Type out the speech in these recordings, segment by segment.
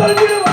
பல்வேறு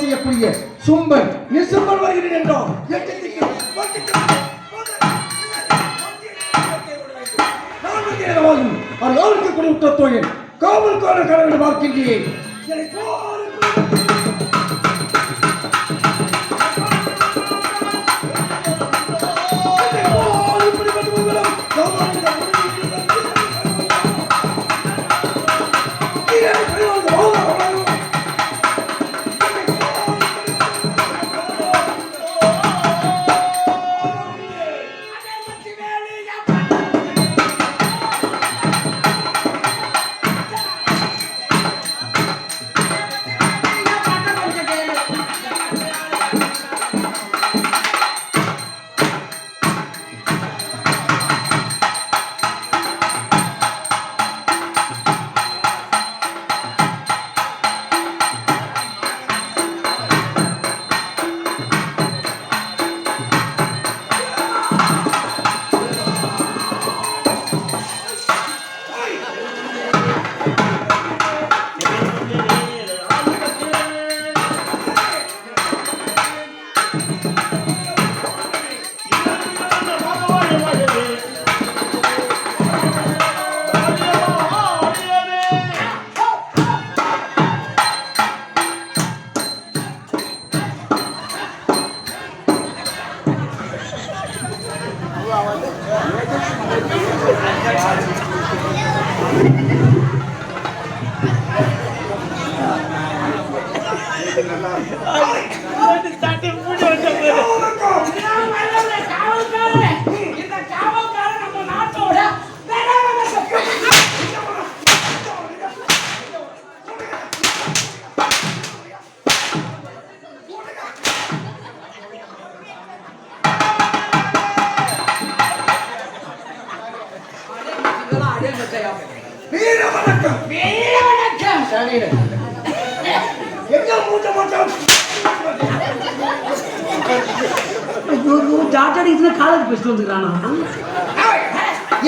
செய்யக்கூடிய சும்பன் நிசும்பன் வருகிறேன் என்றோம் எச்சரிக்கை. நான் வருகிறேன் வாயும். எங்க மூச்ச மாட்டோம் டாட்டா இதுல காலேஜ் பேசிட்டு வந்துக்கிறானா?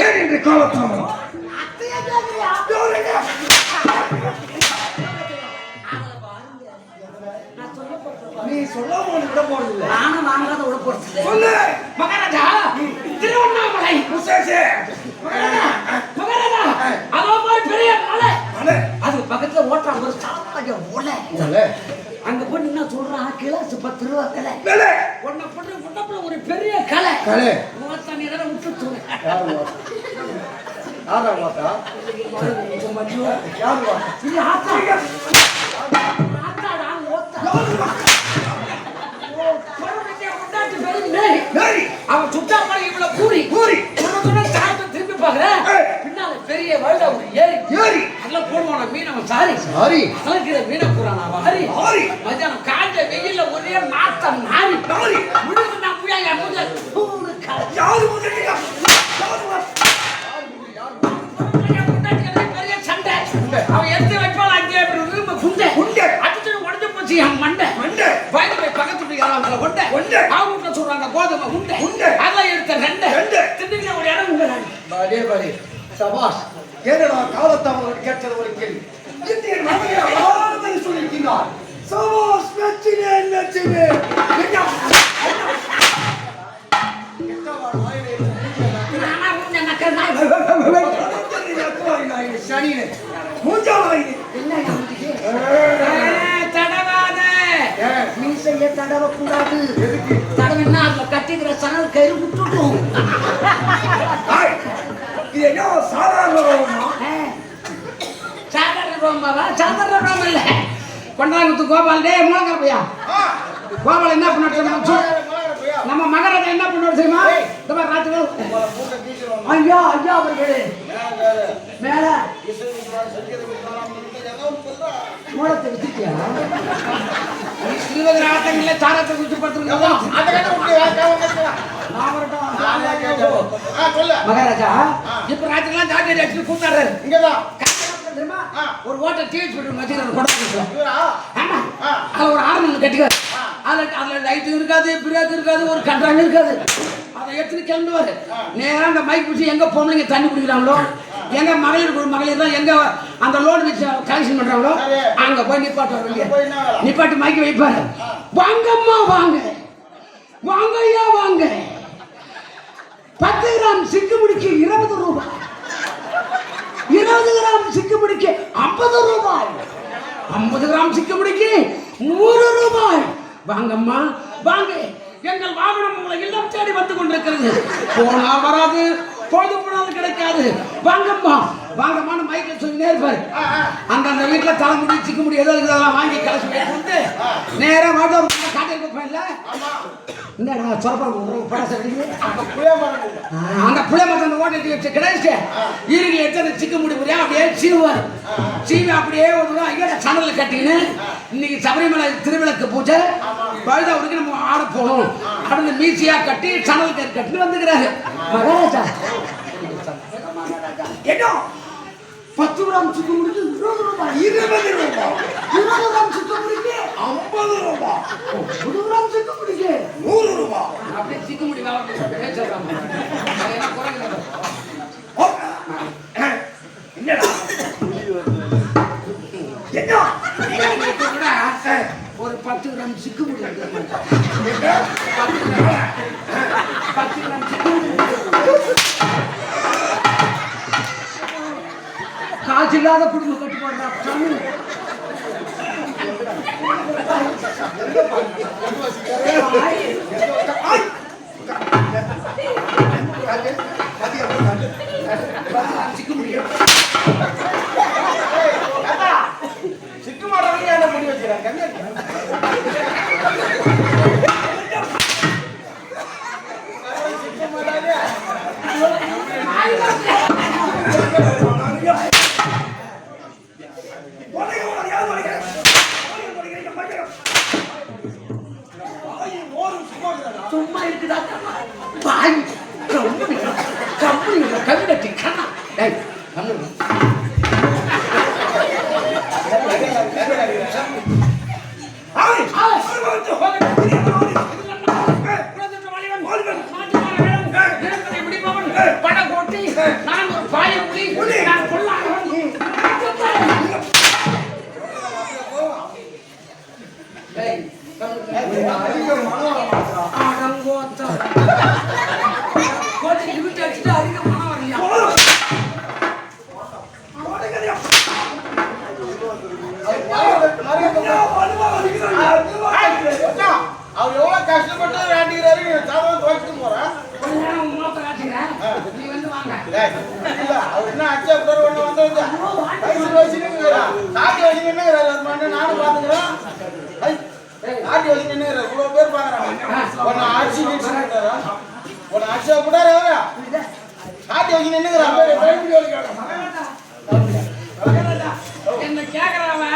ஏன் என்று நீ சொல்லாம உனக்கு விட போறதில்லை. நானும் வாங்காத விட போறது சொல்லு. மகாராஜா பெருமை மேரி. மேரி அவன் சுட்டா மாதிரி இவ்வளவு கூறி சாப்பிட்டு திரும்பி பாக்குறேன். பின்னால பெரிய வருட ஒரு ஏரி. ஏரி. அதுல போடுவான மீன் அவன் சாரி. சாரி. கலக்கிற மீனை போறான் அவன். ஹரி மத்தியானம் யாரு முதலியா யாரு சண்டை. அவன் எடுத்து வைப்பான் அங்கே அப்படி விரும்ப குண்டை? குண்டை. அடிச்சு உடஞ்சு போச்சு என் மண்டை. மண்டை. பயந்து போய் பக்கத்து வீட்டுக்காரங்க கொண்டை. கொண்டை. அவங்க வீட்டுல சொல்றாங்க கோதுமை உண்டை உண்டை. அதை எடுத்த ரெண்டை ரெண்டை. திண்டுக்கல ஒரு இடம் உண்டு. பாடே பாடே சபாஷ் என்னடா காலத்தாமல் கேட்டது சனியனே மூஞ்சாவாய் ஏய், தடவாத. மீசைய தடவ கூடாது எதுக்கு? தடவினா அதுல கட்டிக்கிற சணல் கயிறு விட்டுட்டும் இது என்ன சாதாரண ஏய், சாதாரண ரோமாவா? சாதாரண ரோம் இல்ல. பண்டாங்குத்து கோபால் டே மூலக்கார பையா. ஆ, கோபால் என்ன பண்ண நம்ம மகாராஜா என்ன பண்ணுவார் தெரியுமா? இந்த மாதிரி ராத்திரி. ஐயா ஐயா அவர்களே. மேலே. மூலத்தை வித்துட்டியா? இருபது ஆட்டங்கள்ல சாரத்தை. ஆ, சொல்லு. மகாராஜா இப்ப ராத்திரிலாம் ஜாக்கெட் அடிச்சு கூத்தாடுறாரு இங்கதான். ஒரு ஓட்டை டிஹெச் பெட்ரூம் வச்சுக்கிறாரு கொடை இவரா? ஆமா. அதுல ஒரு ஆறு ஒன்று கட்டிக்குவார். அதுல அதுல லைட் இருக்காது பிரேக் இருக்காது ஒரு கண்ட்ராங்க இருக்காது. அதை எடுத்துட்டு கிளம்புவாரு. நேரா அந்த மைக் பிடிச்சி எங்க பொம்பளைங்க தண்ணி குடிக்கிறாங்களோ? எங்க மகளிர் மகளிர் தான் எங்க அந்த லோன் வச்சு கலெக்ஷன் பண்றாங்களோ. அங்க போய் நிப்பாட்டுவார் வேலை? நிப்பாட்டி மைக் வைப்பாரு. வாங்கம்மா வாங்க. வாங்க ஐயா வாங்க. பத்து கிராம் சிக்கு முடிக்கு இருபது ரூபாய். இருபது கிராம் சிக்கு முடிக்கு ஐம்பது ரூபாய். ஐம்பது கிராம் சிக்கு முடிக்கு நூறு ரூபாய். வாங்கம்மா வாங்க. எங்கள் வாகனம் உங்களை இல்லம் தேடி வந்து கொண்டிருக்கிறது. போனா வராது. பொழுது போனாலும் கிடைக்காது. வாங்கம்மா. வாங்கம்மான்னு மைக்கில் சொல்லினே இருப்பாரு. அந்த அந்த வீட்டில் தலைமுடி சிக்க முடி ஏதோ இருக்கிறதெல்லாம் வாங்கி கலசி போட்டு நேராக வாட்டம் காட்டில் ஆமா. என்னடா சொரப்பம் படாச அடிக்குது அங்க புள்ள வச்சு கிடைச்சிட்டு இறுகி எத்தனை சிக்க முடி முடியா அப்படியே சீவுவார். சீவி அப்படியே தடவை ஐயா சணலில் கட்டிக்கின்னு இன்னைக்கு சபரிமலை திருவிளக்கு பூஜை பழுதாவுக்கு நம்ம ஆட போகணும் அப்படின்னு மீசியா கட்டி சணல் கறி கட்டின்னு வந்துக்கிறாரு மகாராஜா. என்ன பத்து கிராம் சுத்தம் முடிக்கு இருபது ரூபாய் இருபது ரூபாய் இருபது கிராம் சுத்தம் முடிக்கு ஐம்பது ரூபாய் ஒரு கிராம் சிக்கு முடிக்கு நூறு ரூபாய் அப்படியே சிக்க முடி வேலை சொல்றாங்க ஓ, என்னடா என்ன ஒரு பத்து கிராம் சிக்கு முடி எடுத்து என்ன? பத்து கிராம் சிக்கு முடி காசு இல்லாத குடும்பம் கட்டி போடுறா சாமி. சும்மா இருக்குதா பாய் கம்பெனி கம்பெனி கவிதை கண்ணா ஏய் கம்முனு. அவர் என்ன அச்சா குடர் ஒண்ணு வந்து இருக்கிறா. சாட்டி நானும் பாத்துக்கிறேன். ஐய், சாட்டி வயசுன்னு இவ்வளவு பேர் பாக்குறாங்க. உன்னை அடிச்சு நின்னுக்கிறாரா? உன்னை அடிச்சா கூடாது அவரு? சாட்டி வயசுன்னு என்ன கேக்குறவன்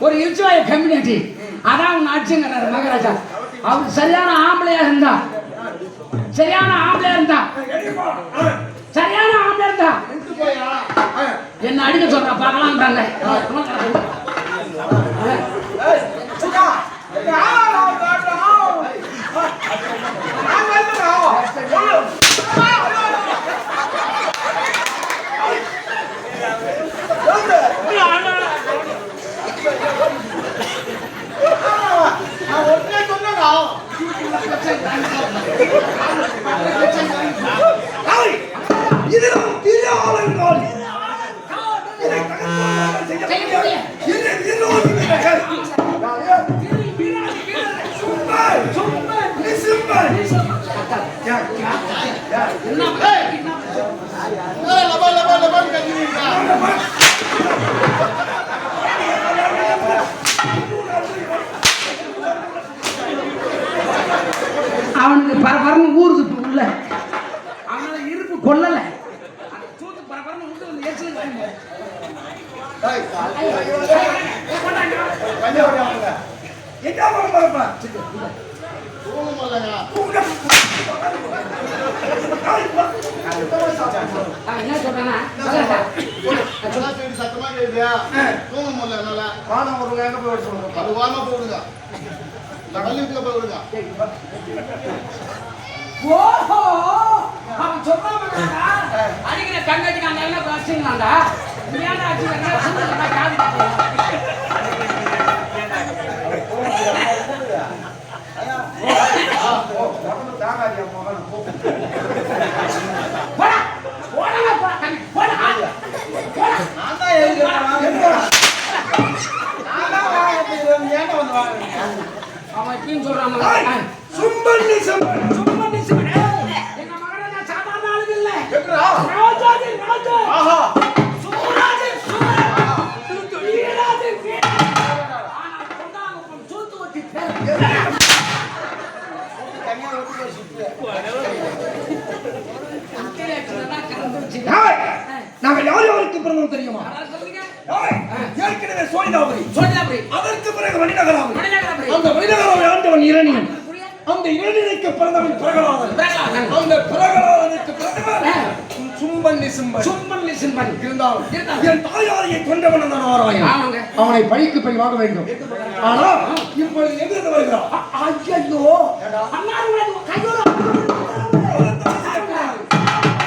ஒரு இல்ச்சுவாய் ஒரு கம்யூனிட்டி அதான் உன் ஆட்சிங்கிறாரு மகாராஜா அவர் சரியான ஆம்பளையா இருந்தா சரியான ஆம்பளையா இருந்தா? சரியான ஆம்பளையா இருந்தா? என்ன அடிக்க சொல்ற? பார்க்கலாம்ன்றாங்க ஏய், சுத்தா. எங்க ஆளா காட்டணும். நான் வந்துடுறேன். சொல்லு. சொல்லு. ஆமா, நான் ஒண்ணே சொன்னேனா? ஆய், இதெல்லாம் பெரிய ஆளுங்கள். இதை தகர்ப்பவர்கள் செய்ய என்ன சொல்றேன்னா சத்தமா கேக்குதியா? தூங்க முடியல என்னால. வானம் வருங்க எங்க போய் சொல்லுங்க அது வாமா போடுங்க. கடல் வீட்டுக்கு போய் விடுங்க. ஓஹோ! அவன் அடிக்கிற என்ன காது அந்த மணிநகராவை ஆண்டவன் இரணியன்? அந்த இரணியனுக்கு பிறந்தவன் பிரகலாதன். அந்த பிரகலாதனுக்கு பிறந்தவன் சும்பன். நிசும்பன் சும்பன். இருந்தாலும். என் தாயாரியை கொண்டவன் அந்த நாராயணன். அவனை பழிக்கு பழி வாங்க வேண்டும். ஆனா இப்பொழுது எங்கிருந்து வருகிறான். ஐயோ அண்ணா கையோ